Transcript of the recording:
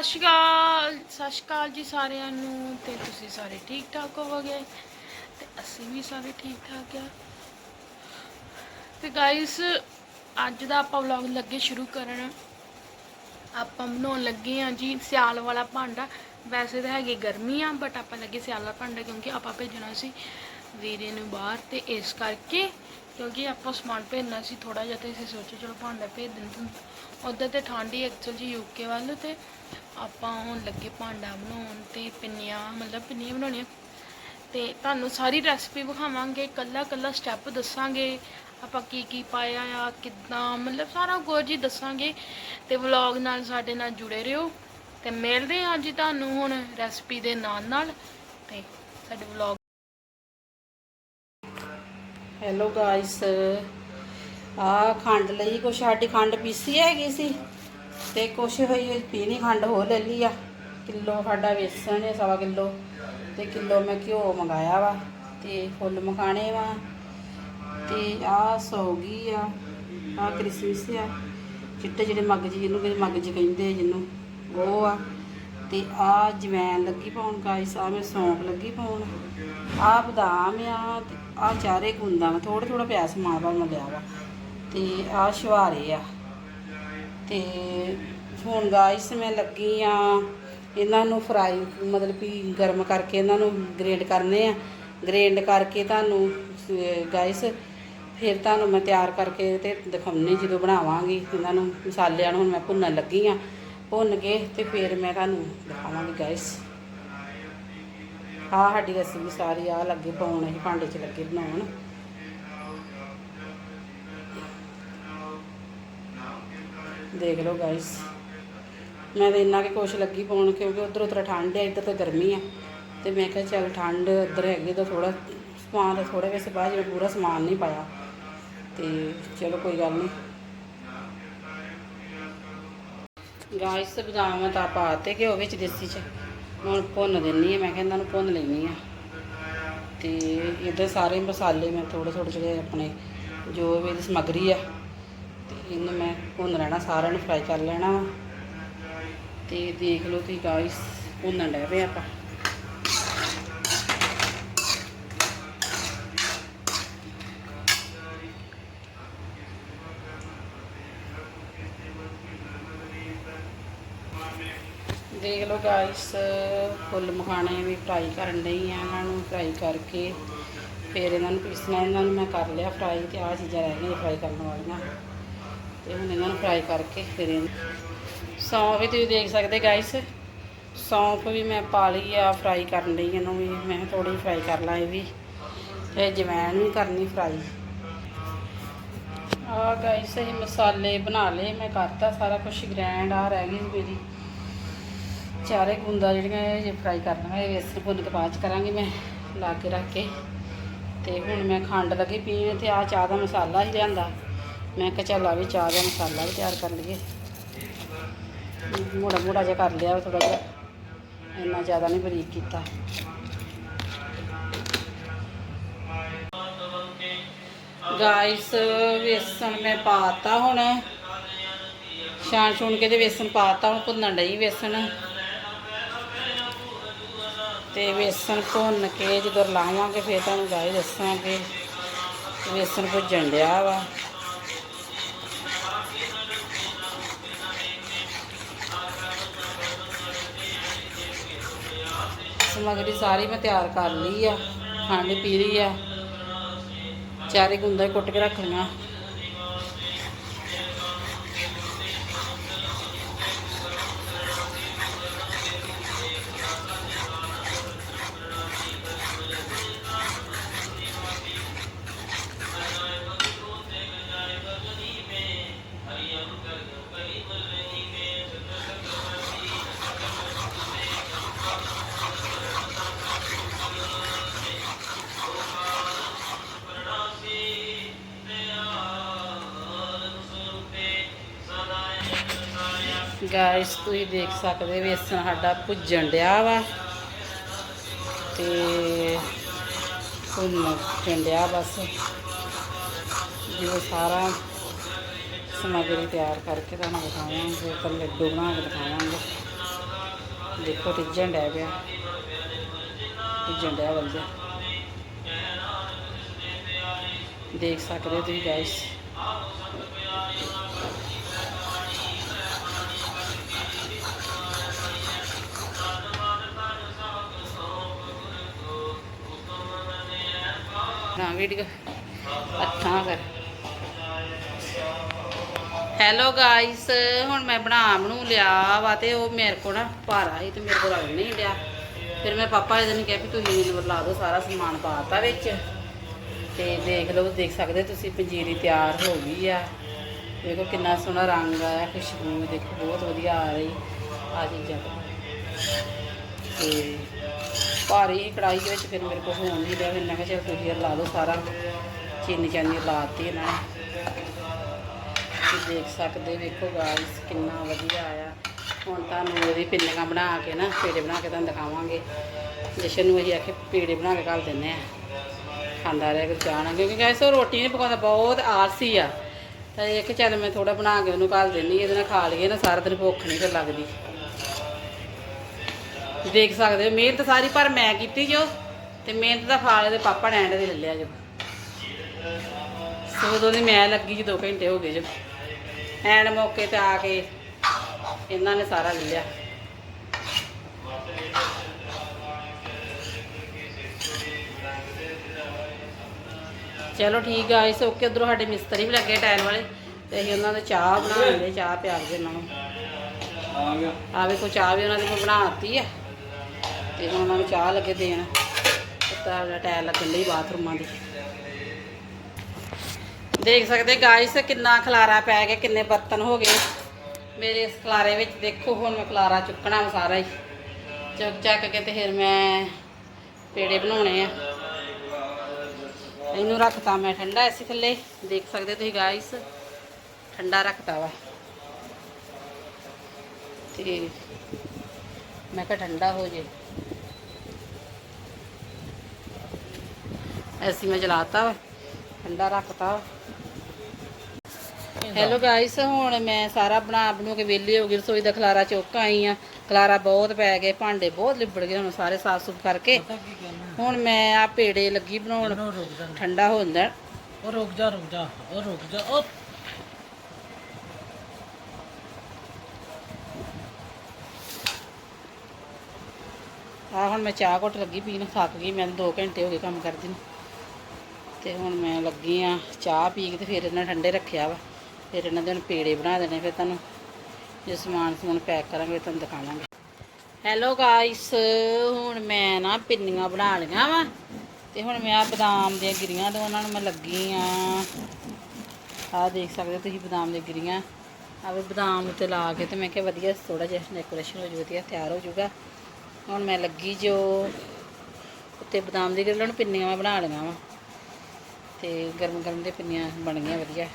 ਸਤਿ ਸ਼੍ਰੀ ਅਕਾਲ, ਸਤਿ ਸ਼੍ਰੀ ਅਕਾਲ ਜੀ ਸਾਰਿਆਂ ਨੂੰ ਤੇ ਤੁਸੀਂ ਸਾਰੇ ਠੀਕ ਠਾਕ ਹੋਵੋਗੇ? ਤੇ ਅਸੀਂ ਵੀ ਸਾਰੇ ਠੀਕ ਠਾਕ ਆ। ਤੇ ਗਾਇਸ ਅੱਜ ਦਾ ਆਪਾਂ ਵਲੌਗ ਲੱਗੇ ਸ਼ੁਰੂ ਕਰਨ। ਆਪਾਂ ਬਣਾਉਣ ਲੱਗੇ ਆ ਜੀ ਸਿਆਲ ਵਾਲਾ ਭਾਂਡਾ। ਵੈਸੇ ਤਾਂ ਹੈਗੀ ਗਰਮੀ ਆ ਬਟ ਆਪਾਂ ਲੱਗੇ ਸਿਆਲ ਵਾਲਾ ਭਾਂਡਾ ਕਿਉਂਕਿ ਆਪਾਂ ਭੇਜਣਾ ਸੀ ਵੀਰੇ ਨੂੰ ਬਾਹਰ ਤੇ ਇਸ ਕਰਕੇ ਕਿਉਂਕਿ ਆਪਾਂ ਸਮਾਨ ਭੇਜਣਾ ਸੀ ਥੋੜਾ ਜਿਹਾ ਤੇ ਅਸੀਂ ਸੋਚਿਆ ਚਲੋ ਭਾਂਡਾ ਭੇਜ ਦਿੰਦੇ ਉਧਰ ਤੇ ਠੰਡੀ ਐਕਚੁਅਲ ਜੀ ਯੂਕੇ ਵੱਲ ਤੇ ਆਪਾਂ ਹੁਣ ਲੱਗੇ ਭਾਂਡਾ ਬਣਾਉਣ ਤੇ ਪਿੰਨੀਆਂ, ਮਤਲਬ ਪਿੰਨੀਆਂ ਬਣਾਉਣੀਆਂ। ਤੇ ਤੁਹਾਨੂੰ ਸਾਰੀ ਰੈਸਪੀ ਵਿਖਾਵਾਂਗੇ, ਕੱਲਾ ਕੱਲਾ ਸਟੈਪ ਦੱਸਾਂਗੇ, ਆਪਾਂ ਕੀ ਕੀ ਪਾਇਆ ਆ, ਕਿੱਦਾਂ, ਮਤਲਬ ਸਾਰਾ ਕੁਝ ਹੀ ਦੱਸਾਂਗੇ। ਤੇ ਵਲੌਗ ਨਾਲ ਸਾਡੇ ਨਾਲ ਜੁੜੇ ਰਹੋ। ਤੇ ਮਿਲਦੇ ਹਾਂ ਜੀ ਤੁਹਾਨੂੰ ਹੁਣ ਰੈਸਪੀ ਦੇ ਨਾਲ ਨਾਲ। ਤੇ ਸਾਡੇ ਵਲੌਗ ਹੈਲੋ ਗਾਇਸ ਆ ਖੰਡ ਲਈ ਕੁਛ, ਸਾਡੀ ਖੰਡ ਪੀਸੀ ਹੈਗੀ ਸੀ। ਤੇ ਕੁਛ ਹੋਈ ਪੀਣੀ ਖੰਡ ਹੋ ਲੈ ਲਈ ਆ। ਕਿਲੋ ਸਾਡਾ ਵੇਸਣ ਹੈ ਸਵਾ ਕਿਲੋ। ਤੇ ਕਿਲੋ ਮੈਂ ਘਿਓ ਮੰਗਾਇਆ ਵਾ ਤੇ ਫੁੱਲ ਮਖਾਣੇ ਵਾ। ਤੇ ਆ ਸੌਗੀ ਆ ਆ ਕ੍ਰਿਸਮਸ ਆ। ਚਿੱਟੇ ਜਿਹੜੇ ਮੱਗਜ ਜਿਹਨੂੰ ਕਿ ਮੱਗਜ ਕਹਿੰਦੇ ਆ, ਜਿਹਨੂੰ ਉਹ ਆ। ਤੇ ਆ ਜਵੈਨ ਲੱਗੀ ਪਾਉਣ ਗਾਇਸ ਆ ਮੈਂ ਸੌਂਫ ਲੱਗੀ ਪਾਉਣ। ਆ ਬਦਾਮ ਆ ਤੇ ਆ ਚਾਰੇ ਗੁੰਦਾਂ ਵਾ ਥੋੜਾ ਥੋੜਾ ਪਿਆਸ ਸਮਾਨ ਪਰ ਮੈਂ ਲਿਆ ਵਾ। ਤੇ ਆ ਸ਼ਵਾਰੇ ਆ। ਤੇ ਹੁਣ ਗਾਇਸ ਮੈਂ ਲੱਗੀ ਆ ਇਹਨਾਂ ਨੂੰ ਫਰਾਈ ਮਤਲਬ ਕਿ ਗਰਮ ਕਰਕੇ ਇਹਨਾਂ ਨੂੰ ਗ੍ਰੇਡ ਕਰਨੇ ਆ। ਗ੍ਰੇਡ ਕਰਕੇ ਤੁਹਾਨੂੰ ਗਾਇਸ ਫਿਰ ਤੁਹਾਨੂੰ ਮੈਂ ਤਿਆਰ ਕਰਕੇ ਤੇ ਦਿਖਾਉਣੀ ਜਦੋਂ ਬਣਾਵਾਂਗੀ। ਇਹਨਾਂ ਨੂੰ ਮਸਾਲਿਆਂ ਨੂੰ ਹੁਣ ਮੈਂ ਭੁੰਨਣ ਲੱਗੀ ਆ। ਭੁੰਨ ਕੇ ਤੇ ਫਿਰ ਮੈਂ ਤੁਹਾਨੂੰ ਦਿਖਾਵਾਂਗੀ ਗਾਇਸ ਆਹ ਸਾਡੀ ਰੈਸਿਪੀ ਸਾਰੀ ਆ ਲੱਗੇ ਪਾਉਣ ਅਸੀਂ ਭਾਂਡੇ 'ਚ ਲੱਗੇ ਬਣਾਉਣ। ਦੇਖ ਲਓ ਗਾਇਸ ਮੈਂ ਤਾਂ ਇੰਨਾ ਕਿ ਕੁਛ ਲੱਗੀ ਪਾਉਣ ਕਿਉਂਕਿ ਉਧਰ ਉਧਰ ਠੰਡ ਹੈ, ਇੱਧਰ ਤਾਂ ਗਰਮੀ ਆ ਤੇ ਮੈਂ ਕਿਹਾ ਚੱਲ ਠੰਡ ਉੱਧਰ ਹੈਗੀ ਤਾਂ ਥੋੜਾ ਸਮਾਨ ਤਾਂ ਥੋੜਾ ਵੈਸੇ ਬਾਅਦ ਜਿਵੇਂ ਪੂਰਾ ਸਮਾਨ ਨਹੀਂ ਪਾਇਆ। ਤੇ ਚਲੋ ਕੋਈ ਗੱਲ ਨਹੀਂ। ਗਾਇਸ ਬਦਾਮ ਤਾਂ ਪਾਤੇ ਘਿਓ ਵਿੱਚ ਦੇਸੀ ਚ। ਹੁਣ ਭੁੰਨ ਦਿੰਨੀ ਆ, ਮੈਂ ਕਿਹਾ ਇਹਨਾਂ ਨੂੰ ਭੁੰਨ ਲੈਣੀ ਆ। ਤੇ ਇਹਦੇ ਸਾਰੇ ਮਸਾਲੇ ਮੈਂ ਥੋੜੇ ਥੋੜੇ ਜਿਹੜੇ ਆਪਣੇ ਜੋ ਵੀ ਇਹਦੀ ਸਮੱਗਰੀ ਆ ਤੇ ਇਹਨੂੰ ਮੈਂ ਭੁੰਨ ਲੈਣਾ, ਸਾਰਿਆਂ ਨੂੰ ਫਰਾਈ ਕਰ ਲੈਣਾ ਵਾ। ਤੇ ਦੇਖ ਲਓ ਤੁਸੀਂ ਗਾਇਸ ਭੁੰਨਣ ਡੈ ਪਏ ਆਪਾਂ। ਦੇਖ ਲਓ ਗਾਇਸ ਫੁੱਲ ਮਖਾਣੇ ਵੀ ਫਰਾਈ ਕਰਨ ਲਈ ਆ, ਇਹਨਾਂ ਨੂੰ ਫਰਾਈ ਕਰਕੇ। ਫਿਰ ਇਹਨਾਂ ਨੂੰ ਪੀਸਣਾ, ਇਹਨਾਂ ਨੂੰ ਮੈਂ ਕਰ ਲਿਆ ਫਰਾਈ ਤੇ ਆਹ ਚੀਜ਼ਾਂ ਰਹਿ ਗਈਆਂ ਫਰਾਈ ਕਰਨ ਵਾਲੀਆਂ। ਤੇ ਹੁਣ ਇਹਨਾਂ ਨੂੰ ਫਰਾਈ ਕਰਕੇ ਫਿਰ ਇਹਨੂੰ ਸੌਂਫ ਵੀ ਤੁਸੀਂ ਦੇਖ ਸਕਦੇ ਗਾਇਸ ਸੌਂਫ ਵੀ ਮੈਂ ਪਾ ਲਈ ਆ ਫਰਾਈ ਕਰਨ ਲਈ ਇਹਨੂੰ ਵੀ, ਮੈਂ ਥੋੜੀ ਫਰਾਈ ਕਰ ਲਾਂ ਇਹ ਵੀ, ਤੇ ਜਵੈਣ ਵੀ ਕਰਨੀ ਫਰਾਈ ਆ ਗਾਇਸ ਇਹ ਮਸਾਲੇ ਬਣਾ ਲਏ, ਮੈਂ ਕਰਤਾ ਸਾਰਾ ਕੁਝ ਗ੍ਰੈਂਡ ਆ ਰਹਿ ਗਈ ਮੇਰੀ। ਚਾਰੇ ਗੁੰਦਾ ਜਿਹੜੀਆਂ ਇਹ ਜੇ ਫਰਾਈ ਕਰਨੀਆਂ ਇਹ ਵੇਸਣ ਭੁੰਨ ਕੇ ਬਾਅਦ ਚ ਕਰਾਂਗੀ ਮੈਂ, ਲਾ ਕੇ ਰੱਖ ਕੇ। ਤੇ ਹੁਣ ਮੈਂ ਖੰਡ ਲੱਗੀ ਪੀਣ ਤੇ ਆ ਚਾਹ ਦਾ ਮਸਾਲਾ ਹੀ ਲਿਆਂਦਾ। ਮੈਂ ਕਿਹਾ ਚੱਲ ਆ ਵੀ ਚਾਹ ਦਾ ਮਸਾਲਾ ਵੀ ਤਿਆਰ ਕਰ ਲਈਏ। ਮੋੜਾ ਮੋੜਾ ਜਿਹਾ ਕਰ ਲਿਆ ਥੋੜਾ ਜਿਹਾ। ਇੰਨਾ ਜ਼ਿਆਦਾ ਨਹੀਂ ਬਰੀਕ ਕੀਤਾ। ਗਾਇਸ ਵੇਸਣ ਮੈਂ ਪਾਤਾ ਹੁਣ। ਛਾਣ ਛੂਣ ਕੇ ਤੇ ਵੇਸਣ ਪਾਤਾ, ਹੁਣ ਭੁੰਨਣ ਡਈ ਵੇਸਣ। ਤੇ ਵੇਸਣ ਭੁੰਨ ਕੇ ਜਦੋਂ ਲਾਵਾਂਗੇ, ਫਿਰ ਤੁਹਾਨੂੰ ਗਾਇ ਦੱਸਾਂਗੇ। ਵੇਸਣ ਭੁੱਜਣ ਡਿਆ ਵਾ। ਸਮਗਰੀ ਸਾਰੀ ਮੈਂ ਤਿਆਰ ਕਰ ਲਈ ਆ ਖੰਡ ਪੀ ਲਈ ਆ। ਚਾਰੇ ਗੁੰਦਾ ਕੁੱਟ ਕੇ ਰੱਖ ਲਈਆਂ। ਗਾਇਸ, ਤੁਸੀਂ ਦੇਖ ਸਕਦੇ ਵੇਸਣ ਸਾਡਾ ਭੁੱਜਣ ਡਿਆ ਵਾ। ਤੇ ਭੁੰਨ ਡਿਆ ਬਸ। ਜਿਵੇਂ ਸਾਰਾ ਸਮੱਗਰੀ ਤਿਆਰ ਕਰਕੇ ਤੁਹਾਨੂੰ ਦਿਖਾਵਾਂਗੇ ਫਿਰ ਲੱਡੂ ਬਣਾ ਕੇ ਦਿਖਾਵਾਂਗੇ। ਦੇਖੋ ਰਿੱਝਣ ਡਿਆ ਪਿਆ। ਰਿੱਝਣ ਡਿਆ ਬੰਦਾ। ਦੇਖ ਸਕਦੇ ਹੋ ਤੁਸੀਂ ਗਾਇਸ। ਨਾ ਵੀਡੀਓ ਅੱਖਾਂ ਕਰ ਹੈਲੋ ਗਾਇਸ ਹੁਣ ਮੈਂ ਬਣਾ ਬਣੂ ਲਿਆ ਵਾ ਤੇ ਉਹ ਮੇਰੇ ਕੋਲ ਨਾ ਭਾਰਾ ਸੀ ਤੇ ਮੇਰੇ ਕੋਲ ਰਲ ਨਹੀਂ ਲਿਆ ਫਿਰ ਮੈਂ ਪਾਪਾ ਇਹਦੇ ਨੂੰ ਕਿਹਾ ਵੀ ਤੁਸੀਂ ਮੈਨੂੰ ਲਾ ਦਿਓ ਸਾਰਾ ਸਮਾਨ ਪਾਤਾ ਵਿੱਚ। ਤੇ ਦੇਖ ਲਓ, ਦੇਖ ਸਕਦੇ ਤੁਸੀਂ ਪੰਜੀਰੀ ਤਿਆਰ ਹੋ ਗਈ ਆ। ਦੇਖੋ ਕਿੰਨਾ ਸੋਹਣਾ ਰੰਗ ਆਇਆ ਖੁਸ਼ਬੂ ਦੇਖੋ, ਬਹੁਤ ਵਧੀਆ ਆ ਰਹੀ ਆ ਚੀਜ਼ਾਂ। ਤੇ ਭਾਰੀ ਕੜਾਈ ਦੇ ਵਿੱਚ ਫਿਰ ਮੇਰੇ ਕੋਲ ਹੋਣ ਨਹੀਂ ਰਿਹਾ ਫਿਰ ਮੈਂ ਕਿਹਾ ਚਲ ਤੁਸੀਂ ਲਾ ਦਿਓ ਸਾਰਾ। ਚੀਨੀ ਚਾਨੀ ਲਾਤੀ ਇਹਨਾਂ ਨੇ। ਤੁਸੀਂ ਦੇਖ ਸਕਦੇ, ਵੇਖੋ ਗਾਇਸ ਕਿੰਨਾ ਵਧੀਆ ਆਇਆ। ਹੁਣ ਤੁਹਾਨੂੰ ਉਹਦੀ ਪਿੰਨੀਆਂ ਬਣਾ ਕੇ ਨਾ, ਪੇੜੇ ਬਣਾ ਕੇ ਤੁਹਾਨੂੰ ਦਿਖਾਵਾਂਗੇ। ਜਸ਼ਨ ਨੂੰ ਅਸੀਂ ਆਖੇ ਪੇੜੇ ਬਣਾ ਕੇ ਘੱਲ ਦਿੰਦੇ ਆ ਖਾਂਦਾ ਰਿਹਾ ਕਿ ਜਾਣਾ ਕਿਉਂਕਿ ਗਾਇਸ ਉਹ ਰੋਟੀ ਨਹੀਂ ਪਕਾਉਂਦਾ, ਬਹੁਤ ਆਲਸੀ ਆ। ਤਾਂ ਇਹ ਕਿ ਚੱਲ ਮੈਂ ਥੋੜਾ ਬਣਾ ਕੇ ਉਹਨੂੰ ਘੱਲ ਦਿੰਦੀ ਇਹਦੇ ਨਾਲ ਖਾ ਲਈਏ ਨਾ, ਸਾਰਾ ਦਿਨ ਭੁੱਖ ਨਹੀਂ ਫਿਰ ਲੱਗਦੀ। ਦੇਖ ਸਕਦੇ ਹੋ ਮਿਹਨਤ ਸਾਰੀ ਪਰ ਮੈਂ ਕੀਤੀ ਜੋ ਤੇ ਮਿਹਨਤ ਦਾ ਫਲ ਇਹਦੇ ਪਾਪਾ ਨੇ ਐਂਡ ਦੇ ਲੈ ਲਿਆ ਜੋ। ਸੋ ਉਦੋਂ ਦੀ ਮੈਂ ਲੱਗੀ ਜੀ 2 ਘੰਟੇ ਹੋ ਗਏ ਜੋ। ਐਂਡ ਮੌਕੇ ਤੇ ਆ ਕੇ ਇਹਨਾਂ ਨੇ ਸਾਰਾ ਲੈ ਲਿਆ। ਚਲੋ ਠੀਕ ਆ ਇਸ ਓਕੇ ਉਧਰੋਂ ਸਾਡੇ ਮਿਸਤਰੀ ਵੀ ਲੱਗੇ ਟਾਇਰ ਵਾਲੇ ਤੇ ਅਸੀਂ ਉਹਨਾਂ ਦੇ ਚਾਹ ਬਣਾ ਲੈਂਦੇ ਚਾਹ ਪਿਆ ਕੇ ਉਹਨਾਂ ਨੂੰ ਆ ਗਿਆ। ਆ ਵੇਖੋ ਚਾਹ ਵੀ ਉਹਨਾਂ ਦੀ ਮੈਂ ਬਣਾਤੀ ਆ। ਤੇ ਹੁਣ ਉਹਨਾਂ ਨੂੰ ਚਾਹ ਲੱਗੇ ਦੇਣ ਉੱਤਾ ਟਾਇਰ ਲੱਗਣ ਲਈ ਬਾਥਰੂਮਾਂ ਦੀ। ਦੇਖ ਸਕਦੇ ਗਾਇਸ ਕਿੰਨਾ ਖਲਾਰਾ ਪੈ ਗਿਆ, ਕਿੰਨੇ ਬਰਤਨ ਹੋ ਗਏ। ਮੇਰੇ ਇਸ ਖਲਾਰੇ ਵਿੱਚ ਦੇਖੋ, ਹੁਣ ਮੈਂ ਖਲਾਰਾ ਚੁੱਕਣਾ ਵਾ ਸਾਰਾ ਹੀ। ਚੁੱਕ, ਚੱਕ ਕੇ ਤੇ ਫਿਰ ਮੈਂ ਪੇੜੇ ਬਣਾਉਣੇ ਆ। ਇਹਨੂੰ ਰੱਖਤਾ ਮੈਂ ਠੰਡਾ ਐਸੀ ਥੱਲੇ। ਦੇਖ ਸਕਦੇ ਤੁਸੀਂ ਗਾਇਸ ਠੰਡਾ ਰੱਖਤਾ ਵਾ। ਤੇ ਮੈਂ ਕਿਹਾ ਠੰਡਾ ਹੋ ਜੇ। ਐਸੀ ਮੈਂ ਚਲਾਤਾ ਵਾ ਠੰਡਾ ਰੱਖਤਾ ਹੈਲੋ ਗਾਇਸ ਹੁਣ ਮੈਂ ਸਾਰਾ ਬਣਾ ਬਣੂ ਕੇ ਵਿਹਲੀ ਹੋ ਗਈ ਰਸੋਈ ਦਾ ਖਲਾਰਾ ਚੁੱਕ ਆਈ ਆ। ਖਲਾਰਾ ਬਹੁਤ ਪੈ ਗਏ ਭਾਂਡੇ ਬਹੁਤ ਲਿਬੜ ਗਏ ਹੁਣ ਸਾਰੇ ਸਾਫ਼ ਸੁਥ ਕਰਕੇ। ਹੁਣ ਮੈਂ ਆ ਪੇੜੇ ਲੱਗੀ ਬਣਾਉਣ ਠੰਡਾ ਹੋ ਜਾਂਦਾ ਉਹ ਰੁਕ ਜਾ ਰੁਕ ਜਾ ਉਹ ਰੁਕ ਜਾ ਉਹ। ਆ ਹੁਣ ਮੈਂ ਚਾਹ ਘੁੱਟ ਲੱਗੀ ਪੀਣ ਥੱਕ ਗਈ ਮੈਨੂੰ 2 ਘੰਟੇ ਹੋ ਗਏ ਕੰਮ ਕਰਦੀ ਨੂੰ। ਤੇ ਹੁਣ ਮੈਂ ਲੱਗੀ ਆ ਚਾਹ ਪੀ ਕੇ ਤੇ ਫਿਰ ਇਹਨਾਂ ਠੰਡੇ ਰੱਖਿਆ ਵਾ। ਫਿਰ ਇਹਨਾਂ ਦੇ ਹੁਣ ਪੇੜੇ ਬਣਾ ਦੇਣੇ, ਫਿਰ ਤੁਹਾਨੂੰ ਜੇ ਸਮਾਨ ਸਮੂਨ ਪੈਕ ਕਰਾਂਗੇ ਤੁਹਾਨੂੰ ਦਿਖਾਵਾਂਗੇ। ਹੈਲੋ ਗਾਇਸ ਹੁਣ ਮੈਂ ਨਾ ਪਿੰਨੀਆਂ ਬਣਾ ਲਈਆਂ ਵਾ ਤੇ ਹੁਣ ਮੈਂ ਆ ਬਦਾਮ ਦੀਆਂ ਗਿਰੀਆਂ ਤੇ ਉਹਨਾਂ ਨੂੰ ਮੈਂ ਲੱਗੀ ਆ। ਆ ਦੇਖ ਸਕਦੇ ਹੋ ਤੁਸੀਂ ਬਦਾਮ ਦੀਆਂ ਗਿਰੀਆਂ। ਆਵੇ ਬਦਾਮ ਉੱਤੇ ਲਾ ਕੇ ਤੇ ਮੈਂ ਕਿਹਾ ਵਧੀਆ ਥੋੜਾ ਜਿਹਾ ਡੈਕੋਰੇਸ਼ਨ ਹੋ ਜੂ ਵਧੀਆ ਤਿਆਰ ਹੋ ਜੂਗਾ ਹੁਣ ਮੈਂ ਲੱਗੀ ਜੋ ਉੱਤੇ ਬਦਾਮ ਦੀ ਗਿਰੀਆਂ ਨੂੰ ਪਿੰਨੀਆਂ ਮੈਂ ਬਣਾ ਲਈਆਂ ਵਾ। ਤੇ ਗਰਮ ਗਰਮ ਦੇ ਪਿੰਨੀਆਂ ਬਣ ਗਈਆਂ ਵਧੀਆ।